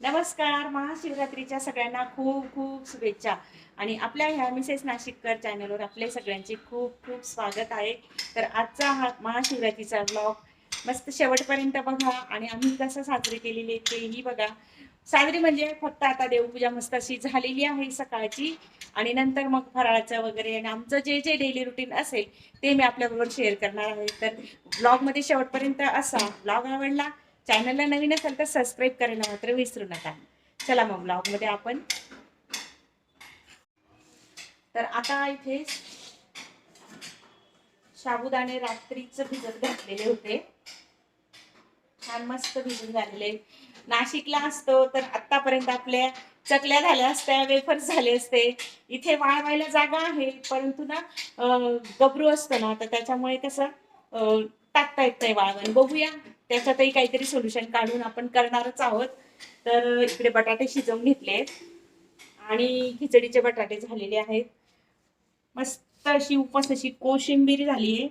नमस्कार महाशिवरात्रीच्या सगळ्यांना खूप खूप शुभेच्छा. आणि आपल्या ह्या मिसेस नाशिककर चॅनलवर आपले सगळ्यांचे खूप खूप स्वागत आहे. तर आजचा हा महाशिवरात्रीचा ब्लॉग मस्त शेवटपर्यंत बघा आणि आम्ही कसं साजरी केलेली आहे तेही बघा. साजरी म्हणजे फक्त आता देवपूजा मस्त अशी झालेली आहे सकाळची आणि नंतर मग फराळाचं वगैरे आणि आमचं जे जे डेली रुटीन असेल ते मी आपल्याबरोबर शेअर करणार आहे. तर ब्लॉगमध्ये शेवटपर्यंत असा. ब्लॉग आवडला चॅनलला नवीन असेल तर सबस्क्राईब करायला मात्र विसरू नका. चला मग ब्लॉगमध्ये आपण. तर आता इथे साबुदाणे रात्रीच भिजत घातलेले होते. छान मस्त भिजून झालेले. नाशिकला असतो तर आतापर्यंत आपल्या चकल्या झाल्या असत्या वेफर्स झाले असते. इथे वाळवायला जागा आहे परंतु ना गबरू असतं ना तर त्याच्यामुळे कसं टाकता येत नाही वाळवण. बघूया. त्याच्यातही काहीतरी सोल्युशन काढून आपण करणारच आहोत. तर इकडे बटाटे शिजवून घेतले आणि खिचडीचे बटाटे झालेले आहेत. मस्त अशी उपस अशी कोशिंबीर झाली आहे.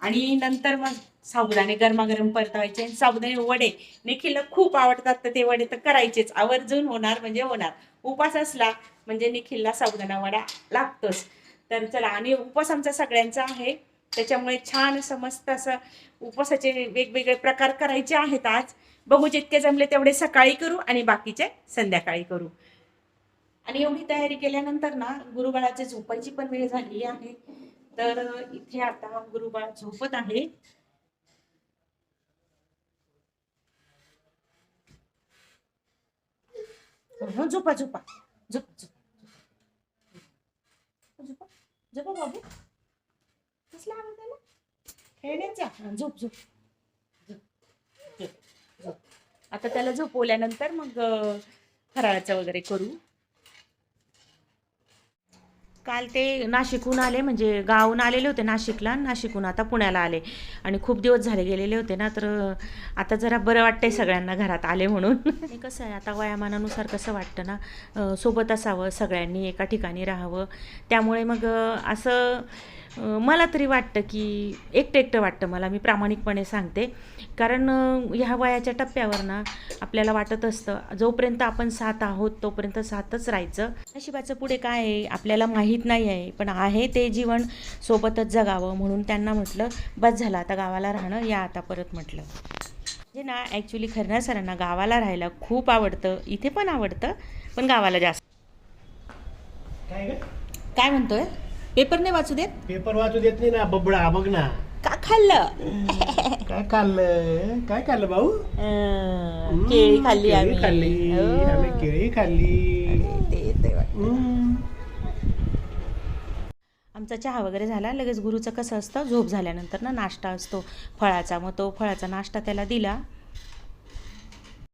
आणि नंतर मग साबुदाणे गरमागरम परतवायचे आणि साबुदाणे वडे. निखिलला खूप आवडतात तर ते वडे तर करायचेच. आवर्जून होणार म्हणजे होणार. उपास असला म्हणजे निखिलला साबुदाणा वडा लागतोच. तर चला आणि उपवास आमचा सगळ्यांचा आहे. त्याच्यामुळे छान असं मस्त असं उपवासाचे वेगवेगळे प्रकार करायचे आहेत आज. बघू जितके जमले तेवढे सकाळी करू आणि बाकीचे संध्याकाळी करू. आणि एवढी तयारी केल्यानंतर ना गुरुबाळाची झोपायची पण वेळ झालेली आहे. तर इथे आता गुरुबाळ झोपत आहे. हो, झोपा झोपा. झोपा झोप. झोप झोपा. झोपा बाबू. कसला आवाज आला खेळण्याचा हा, झोप. झोप झोप झोप. आता त्याला झोपवल्यानंतर मग अं, फराळाचं वगैरे करू. काल ते नाशिकहून आले म्हणजे गावून आलेले होते नाशिकला नाशिकहून आता पुण्याला आले. आणि खूप दिवस झाले गेलेले होते ना तर आता जरा बरं वाटतंय सगळ्यांना घरात आले म्हणून. कसं आहे आता वयामानानुसार कसं वाटतं ना सोबत असावं सगळ्यांनी एका ठिकाणी राहावं. त्यामुळे मग असं मला तरी वाटतं की एकटं एकटं वाटतं मला मी प्रामाणिकपणे सांगते. कारण ह्या वयाच्या टप्प्यावर ना आपल्याला वाटत असतं जोपर्यंत आपण साथ आहोत तोपर्यंत साथच राहायचं. नशिबाचं पुढे काय आहे आपल्याला माहीत नाही आहे पण आहे ते जीवन सोबतच जगावं म्हणून त्यांना म्हटलं बस झालं आता गावाला राहणं या आता परत म्हटलं. म्हणजे ना ॲक्च्युली खरं सरांना गावाला राहायला खूप आवडतं इथे पण आवडतं पण गावाला जास्त. काय म्हणतोय? पेपर नाही वाचू देत? पेपर वाचू देत नाही ना बबडा बघ ना. का खाल्लं? काय खाल्लं? काय खाल्लं भाऊ? केळी खाल्ली आम्ही. खाल्ली. हो. आम्ही केळी खाल्ली. ते ते वाटतं. आमचा चहा वगैरे झाला. लगेच गुरुचं कसं असतं झोप झाल्यानंतर ना नाश्ता असतो फळाचा. मग तो फळाचा नाश्ता त्याला दिला.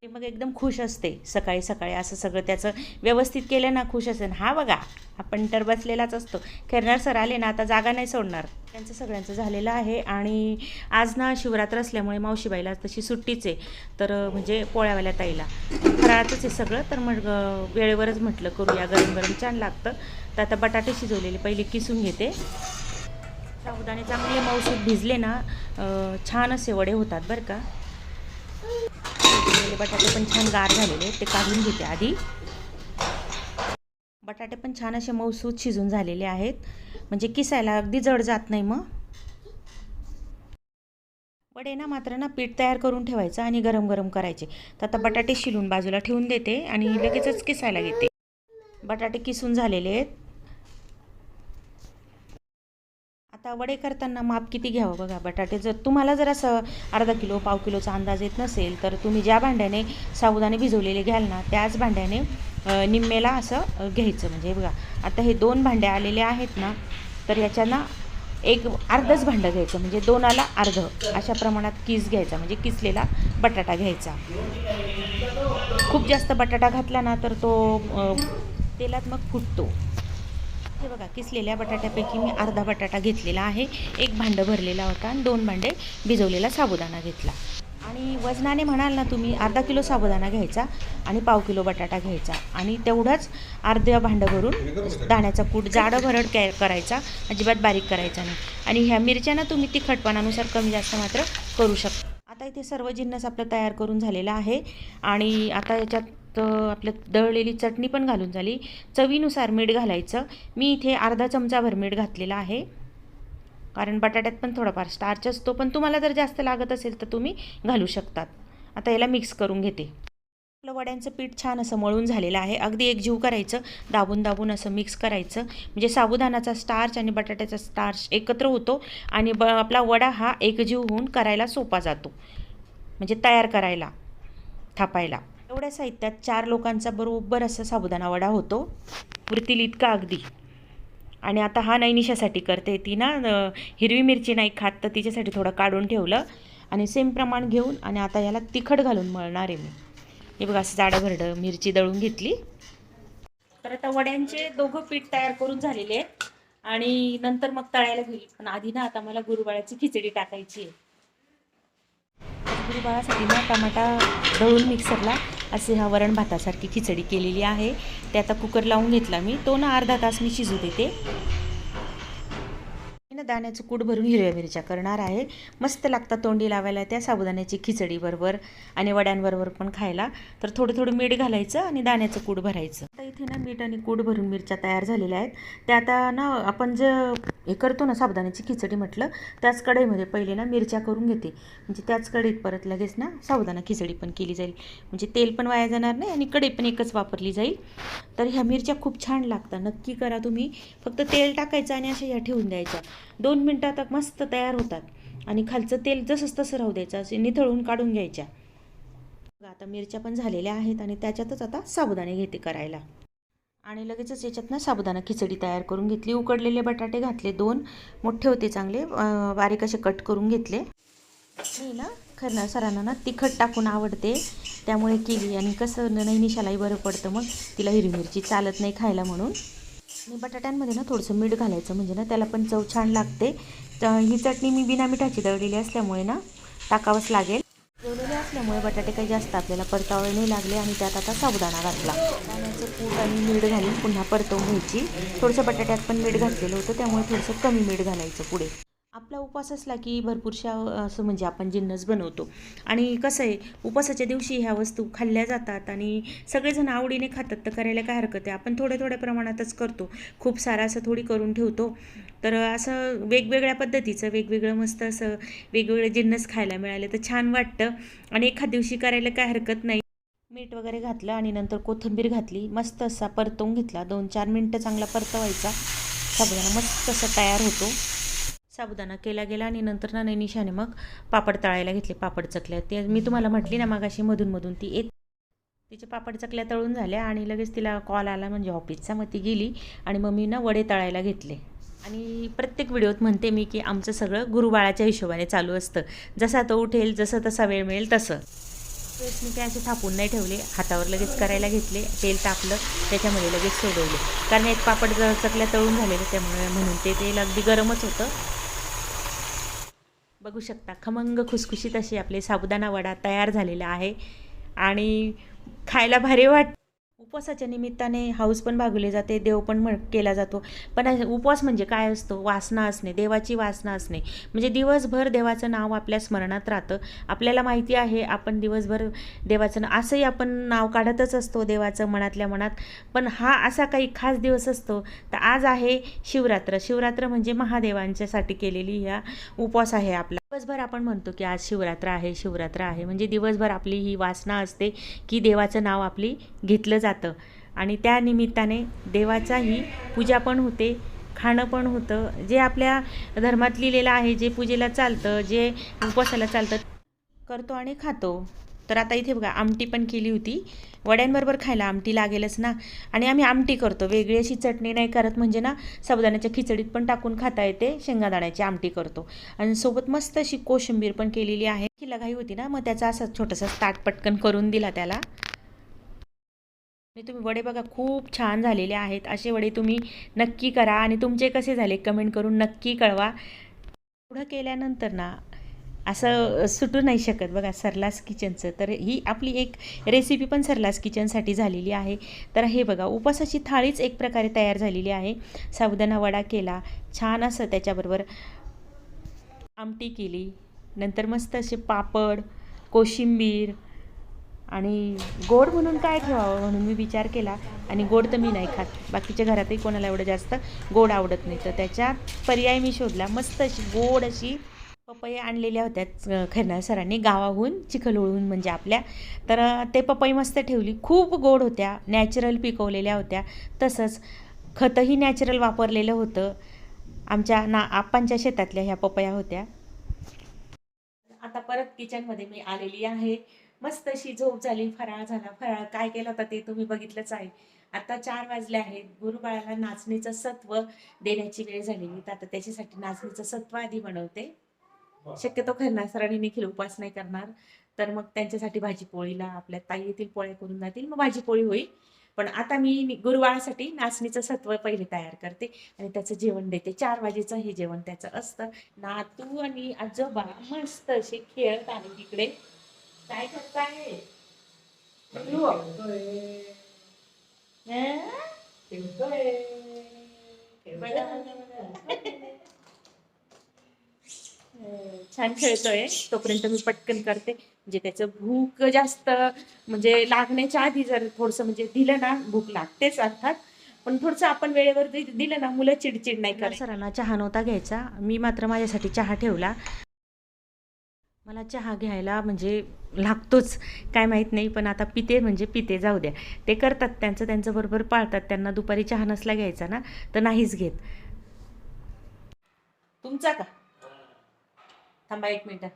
ते मग एकदम खुश असते. सकाळी सकाळी असं सगळं त्याचं व्यवस्थित केलं ना खुश असेल. हा बघा आपण तर बसलेलाच असतो. खेरणार सर आले ना आता जागा नाही सोडणार. त्यांचं सगळ्यांचं झालेलं आहे आणि आज ना शिवरात्र असल्यामुळे मावशीबाईला तशी सुट्टीच आहे. तर म्हणजे पोळ्यावाल्या ताईला. फराळाचंच आहे सगळं. तर मग वेळेवरच म्हटलं करूया. गरम गरम छान लागतं. तर आता बटाटे शिजवलेले पहिले किसून घेते. साबुदाणे चांगले मौसूद भिजले ना छान असे वडे होतात बरं का. बटाटे पण छान गार झालेले आहेत, ते काढून घेते आधी. बटाटे पण छान असे मौसूद शिजून झालेले आहेत. म्हणजे किसायला अगदी जड जात नाही मग. वडे ना मात्र ना पीठ तयार करून ठेवायचं आणि गरम गरम करायचे. तर आता बटाटे शिलून बाजूला ठेवून देते आणि लगेचच किसायला घेते. बटाटे किसून झालेले आहेत. आता वडे करताना माप किती घ्यावं बघा? बटाटे जर तुम्हाला जर असं अर्धा किलो पाव किलोचा अंदाज येत नसेल तर तुम्ही ज्या भांड्याने साबुदाणे भिजवलेले घ्याल ना त्याच भांड्याने निम्मेला असं घ्यायचं. म्हणजे बघा आता हे दोन भांडे आलेले आहेत ना तर याच्यानं एक अर्धच भांडं घ्यायचं. म्हणजे दोनाला अर्ध. अशा प्रमाणात किस घ्यायचा. म्हणजे किसलेला बटाटा घ्यायचा. खूप जास्त बटाटा घातला ना तर तो तेलात मग फुटतो. इथे बघा किसलेल्या बटाट्यापैकी मी अर्धा बटाटा घेतलेला आहे. एक भांडं भरलेला होता आणि दोन भांडे भिजवलेला साबुदाणा घेतला. आणि वजनाने म्हणाल ना तुम्ही अर्धा किलो साबुदाणा घ्यायचा आणि पाव किलो बटाटा घ्यायचा. आणि तेवढंच अर्ध्या भांडं भरून दाण्याचा कूट जाडं भरड कॅ करायचा. अजिबात बारीक करायचा नाही. आणि ह्या मिरच्यांना तुम्ही तिखटपणानुसार कमी जास्त मात्र करू शकता. आता इथे सर्व जिन्नस आपलं तयार करून झालेला आहे. आणि आता याच्यात तर आपलं दळलेली चटणी पण घालून झाली. चवीनुसार मीठ घालायचं. मी इथे अर्धा चमचाभर मीठ घातलेलं आहे. कारण बटाट्यात पण थोडाफार स्टार्च असतो पण तुम्हाला जर जास्त लागत असेल तर तुम्ही घालू शकतात. आता याला मिक्स करून घेते. आपलं वड्यांचं पीठ छान असं मळून झालेलं आहे. अगदी एक जीव करायचं दाबून दाबून असं मिक्स करायचं. म्हणजे साबुदाणाचा स्टार्च आणि बटाट्याचा स्टार्च एकत्र होतो आणि ब आपला वडा हा एकजीव होऊन करायला सोपा जातो. म्हणजे तयार करायला थापायला. एवढ्या साहित्यात चार लोकांचा बरोबर असा साबुदाणा वडा होतो. पुरतील इतका अगदी? आणि आता हा नैनिशासाठी करते. ती ना हिरवी मिरची नाही खात तर तिच्यासाठी थोडं काढून ठेवलं आणि सेम प्रमाण घेऊन आणि आता याला तिखट घालून मळणार आहे मी. हे बघा असं जाडं भरडं मिरची दळून घेतली. तर आता वड्यांचे दोघं पीठ तयार करून झालेले आहेत. आणि नंतर मग तळायला घेईल. पण आधी ना आता मला गुरुबाळाची खिचडी टाकायची आहे. गुरुबाळासाठी ना टमाटा दळून मिक्सरला असे हा वरण भातासारखी खिचडी केलेली आहे. ते आता कुकर लावून घेतला मी. तो ना अर्धा तास मी शिजू देते. दाण्याचं कूट भरून हिरव्या मिरच्या करणार आहे. मस्त लागतात तोंडी लावायला त्या साबुदाण्याची खिचडीबरोबर आणि वड्यांबरोबर पण खायला. तर थोडं थोडं मीठ घालायचं आणि दाण्याचं कूट भरायचं. आता इथे ना मीठ आणि कूट भरून मिरच्या तयार झालेल्या आहेत. त्या आता ना आपण जे हे करतो ना साबुदाण्याची खिचडी म्हटलं त्याच कढईमध्ये पहिले ना मिरच्या करून घेते. म्हणजे त्याच कढईत परत लगेच ना साबुदाणा खिचडी पण केली जाईल. म्हणजे तेल पण वाया जाणार नाही आणि कढई पण एकच वापरली जाईल. तर ह्या मिरच्या खूप छान लागतात. नक्की करा तुम्ही. फक्त तेल टाकायचं आणि अशा ह्या ठेवून द्यायच्या. दोन मिनटात मस्त तयार होतात. आणि खालचं तेल जसंच तसं राहू द्यायचं असे निथळून काढून घ्यायच्या. बघा, आता मिरच्या पण झालेल्या आहेत आणि त्याच्यातच आता साबुदाणे घेते करायला. आणि लगेचच याच्यातनं साबुदाणा खिचडी तयार करून घेतली. उकडलेले बटाटे घातले दोन. मोठे होते चांगले. बारीक असे कट करून घेतले. मी ना खरं सरांना ना तिखट टाकून आवडते. त्यामुळे केली. आणि कसं नैनिशालाही बरं पडतं मग. तिला हिरवी मिरची चालत नाही खायला म्हणून. आणि बटाट्यांमध्ये ना थोडंसं मीठ घालायचं म्हणजे ना त्याला पण चव छान लागते. तर ही चटणी मी बिना मिठाची दळलेली असल्यामुळे ना टाकावंच लागेल. जेवलेले असल्यामुळे बटाटे काही जास्त आपल्याला परतावे नाही लागले आणि त्यात आता साबुदाणा घातला. दाण्याचं कूट आणि मीठ घालून पुन्हा परतवून घ्यायची. थोडंसं बटाट्यात पण मीठ घातलेलं होतं त्यामुळे थोडंसं कमी मीठ घालायचं पुढे. आपला उपवास असला की भरपूरशा असं म्हणजे आपण जिन्नस बनवतो. आणि कसं आहे उपवासाच्या दिवशी ह्या वस्तू खाल्ल्या जातात आणि सगळेजण आवडीने खातात तर करायला काय हरकत आहे? आपण थोड्या थोड्या प्रमाणातच करतो. खूप सारं असं थोडी करून ठेवतो. तर असं वेगवेगळ्या पद्धतीचं वेगवेगळं मस्त असं वेगवेगळे जिन्नस खायला मिळाले तर छान वाटतं. आणि एखाद दिवशी करायला काय हरकत नाही. मीठ वगैरे घातलं आणि नंतर कोथिंबीर घातली. मस्त असा परतवून घेतला. दोन चार मिनटं चांगला परतवायचा. सगळ्यांना मस्त असा तयार होतो. साबुदाणा केला गेला आणि नंतर ना नैनिशाने मग पापड तळायला घेतले पापड चकल्या. ते मी तुम्हाला म्हटली ना मग अशी मधून मधून ती येत तिचे पापड चकल्या तळून झाल्या आणि लगेच तिला कॉल आला म्हणजे ऑफिसचा मग ती गेली आणि मग मी ना वडे तळायला घेतले. आणि प्रत्येक व्हिडिओत म्हणते मी की आमचं सगळं गुरुबाळाच्या हिशोबाने चालू असतं. जसा तो उठेल जसं तसा वेळ मिळेल तसं. तेच मी काय असे थापून नाही ठेवले हातावर लगेच करायला घेतले तेल तापलं त्याच्यामध्ये लगेच सोडवले. कारण एक पापड चकल्या तळून झालेलं त्यामुळे म्हणून ते तेल अगदी गरमच होतं. बघू शकता. खमंग खुसखुशीत असे आपले साबुदाणा वडा तयार झालेला आहे. आणि खायला भारी वाट उपवासाच्या निमित्ताने हाऊस पण भागवले जाते देव पण म्हण केला जातो. पण उपवास म्हणजे काय असतो? वासना असणे देवाची वासना असणे. म्हणजे दिवसभर देवाचं नाव आपल्या स्मरणात राहतं. आपल्याला माहिती आहे आपण दिवसभर देवाचं ना असंही आपण नाव काढतच असतो देवाचं मनातल्या मनात. पण हा असा काही खास दिवस असतो. तर आज आहे शिवरात्र. शिवरात्र म्हणजे महादेवांच्यासाठी केलेली ह्या उपवास आहे आपला. दिवसभर आपण म्हणतो की आज शिवरात्र आहे शिवरात्र आहे. म्हणजे दिवसभर आपली ही वासना असते की देवाचं नाव आपली घेतलं जातं. आणि त्या निमित्ताने देवाचाही पूजा पण होते खाणं पण होतं. जे आपल्या धर्मात लिहिलेलं आहे जे पूजेला चालतं जे उपवासाला चालतं करतो आणि खातो. तर आता इथे बघा आमटी पण केली होती. वड्यांबरोबर खायला आमटी लागेलच ना. आणि आम्ही आमटी करतो. वेगळी अशी चटणी नाही करत. म्हणजे ना साबुदाण्याच्या खिचडीत पण टाकून खाता येते. शेंगादाण्याची आमटी करतो. आणि सोबत मस्त अशी कोशिंबीर पण केलेली आहे. की लगाई होती ना मग त्याचा असा छोटासा ताट पटकन करून दिला त्याला. आणि तुम्ही वडे बघा खूप छान झालेले आहेत. असे वडे तुम्ही नक्की करा. आणि तुमचे कसे झाले कमेंट करून नक्की कळवा. पुढं केल्यानंतर ना असं सुटू नाही शकत. बघा सरलास किचनचं. तर ही आपली एक रेसिपी पण सरलास किचनसाठी झालेली आहे. तर हे बघा उपासाची थाळीच एक प्रकारे तयार झालेली आहे. साबुदाणा वडा केला छान असं त्याच्याबरोबर आमटी केली. नंतर मस्त असे पापड कोशिंबीर आणि गोड म्हणून काय ठेवावं म्हणून मी विचार केला. आणि गोड तर मी नाही खात. बाकीच्या घरातही कोणाला एवढं जास्त गोड आवडत नाही. तर त्याच्यात पर्याय मी शोधला. मस्त अशी गोड अशी पपई आणलेल्या होत्या खैरनार सरांनी गावाहून चिखलोळून म्हणजे आपल्या. तर ते पपई मस्त ठेवली. खूप गोड होत्या नॅचरल पिकवलेल्या होत्या. तसंच खतही नॅचरल वापरलेलं होतं. आमच्या ना आप्पांच्या शेतातल्या ह्या पपया होत्या. आता परत किचनमध्ये मी आलेली आहे. मस्त अशी झोप झाली फराळ झाला. फराळ काय केलं होतं ते तुम्ही बघितलंच आहे. आता चार वाजले आहेत. गुरुबाळाला नाचणीचं सत्व देण्याची वेळ झालेली तर आता त्याच्यासाठी नाचणीचं सत्व आधी बनवते. शक्यतो खरणार सरांनी देखील उपास नाही करणार. तर मग त्यांच्यासाठी भाजी पोळीला आपल्या ताई येथील पोळ्या करून जातील मग भाजी पोळी होईल. पण आता मी गुरुवाळासाठी नाचणीचं सत्व पहिले तयार करते आणि त्याचं जेवण देते. चार वाजेचं हे जेवण त्याचं असतं. नातू आणि आजोबा मस्त असे खेळत आहे तिकडे. काय करताय? पिल्लू? छान खेळतोय. तोपर्यंत मी पटकन करते. म्हणजे त्याचं भूक जास्त म्हणजे लागण्याच्या आधी जर थोडस म्हणजे दिलं ना भूक लागतेच अर्थात. पण थोडंसं आपण वेळेवर दिलं ना मुलं चिडचिड नाही करत. सरांना चहा नव्हता घ्यायचा. मी मात्र माझ्यासाठी चहा ठेवला. मला चहा घ्यायला म्हणजे लागतोच. काय माहीत नाही पण आता पिते म्हणजे पिते जाऊ द्या. ते करतात त्यांचं त्यांचं बरोबर पाळतात. त्यांना दुपारी चहा नसला घ्यायचा ना तर नाहीच घेत. तुमचा का? थांबा एक मिनटं.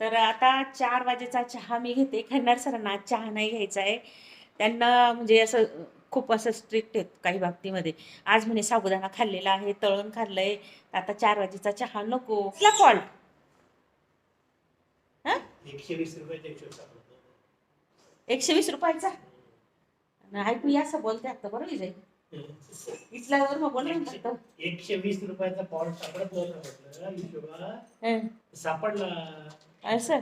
तर आता चार वाजेचा चहा मी घेते. खन्नार सरांना आज चहा नाही घ्यायचा आहे. त्यांना म्हणजे असं खूप असं स्ट्रिक्ट आहेत काही बाबतीमध्ये. आज म्हणे साबुदाणा खाल्लेला आहे तळण आहे आता चार वाजेचा चहा नको. कुठला फॉल्ट एकशे वीस रुपयाचा? ऐकू या असं बोलते आता. बरं विजय? एकशे वीस रुपयाचा पॉट सापडत नव्हता म्हटलं हिशोबा. सापडला. असं?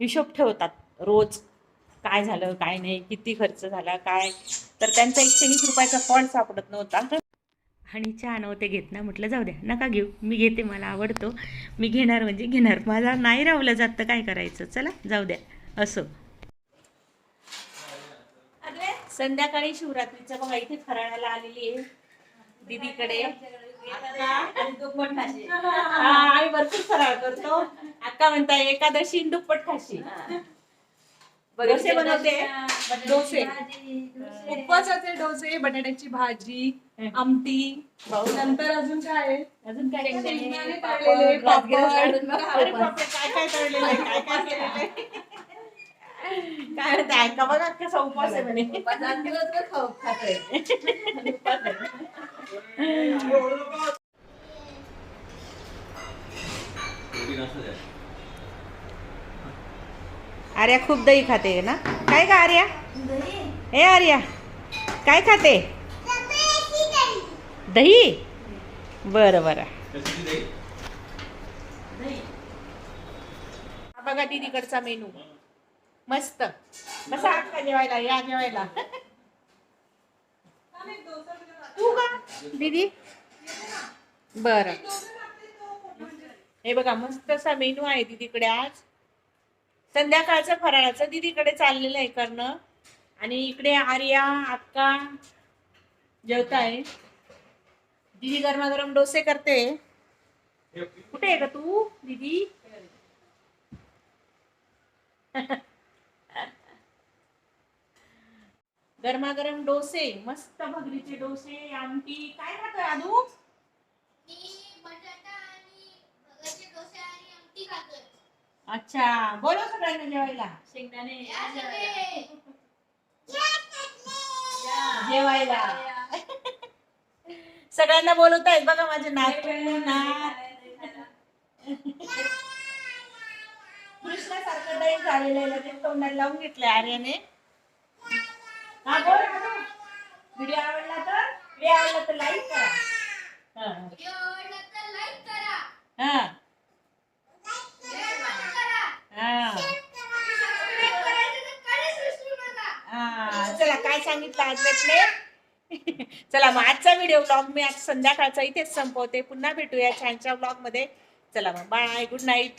हिशोब ठेवतात रोज. काय झालं काय नाही किती खर्च झाला काय? तर त्यांचा एकशे वीस रुपयाचा फॉल्ट सापडत नव्हता. आणि चहा नव्हते घेत ना म्हटलं जाऊ द्या नका घेऊ. मी घेते मला आवडतो. मी घेणार म्हणजे घेणार. माझा नाही रावलं जात तर काय करायचं? चला जाऊ द्या. असो. संध्याकाळी शिवरात्रीचं बघा इथे फराळाला आलेली आहे दीदीकडे. हा, आम्ही भरपूर फराळ करतो. अक्का म्हणताय एकादशी दुप्पट खाशी डोसे बनवते. डोसे. उपवास उपवासाचे डोसे बटाट्याची भाजी आमटी. नंतर अजून काय आहे? अजून काय काय काय तळलेलं काय काय? काय म्हणते ऐका बघा कसा उपवास आहे म्हणे. आर्या खूप दही खाते ना? काय का आर्या? हे आर्या काय खाते? दही? बरं बरं. बघा दीदीकडचा मेनू. मस्त. बसा अक्का जेवायला या जेवायला तू का दीदी. बर. हे बघा मस्त असा मेनू आहे दीदीकडे आज. संध्याकाळचं फराळाचं दीदीकडे चाललेलं आहे करणं. आणि इकडे आर्या अक्का जेवताय दीदी गरमागरम डोसे करते. कुठे आहे का तू दीदी? गरमागरम डोसे मस्त भगरीचे डोसे आमटी. काय खातोय आदू. अच्छा बोलव सगळ्यांना जेवायला. सगळे. जेवायला. सगळ्यांना बोलवत आहेत बघा माझे नातू नात. कृष्णासारखं दही झालेलं लगेच तोंडाला लावून घेतलंय आर्याने. हा बोल व्हिडिओ आवडला तर व्हिडिओ आवडला तर लाईक करा. हा, हा. हा. चला काय सांगितलं आज भेटले? चला मग आजचा व्हिडिओ ब्लॉग मी आज संध्याकाळचा इथेच संपवते. पुन्हा भेटूया छानच्या ब्लॉगमध्ये. चला मग बाय गुड नाईट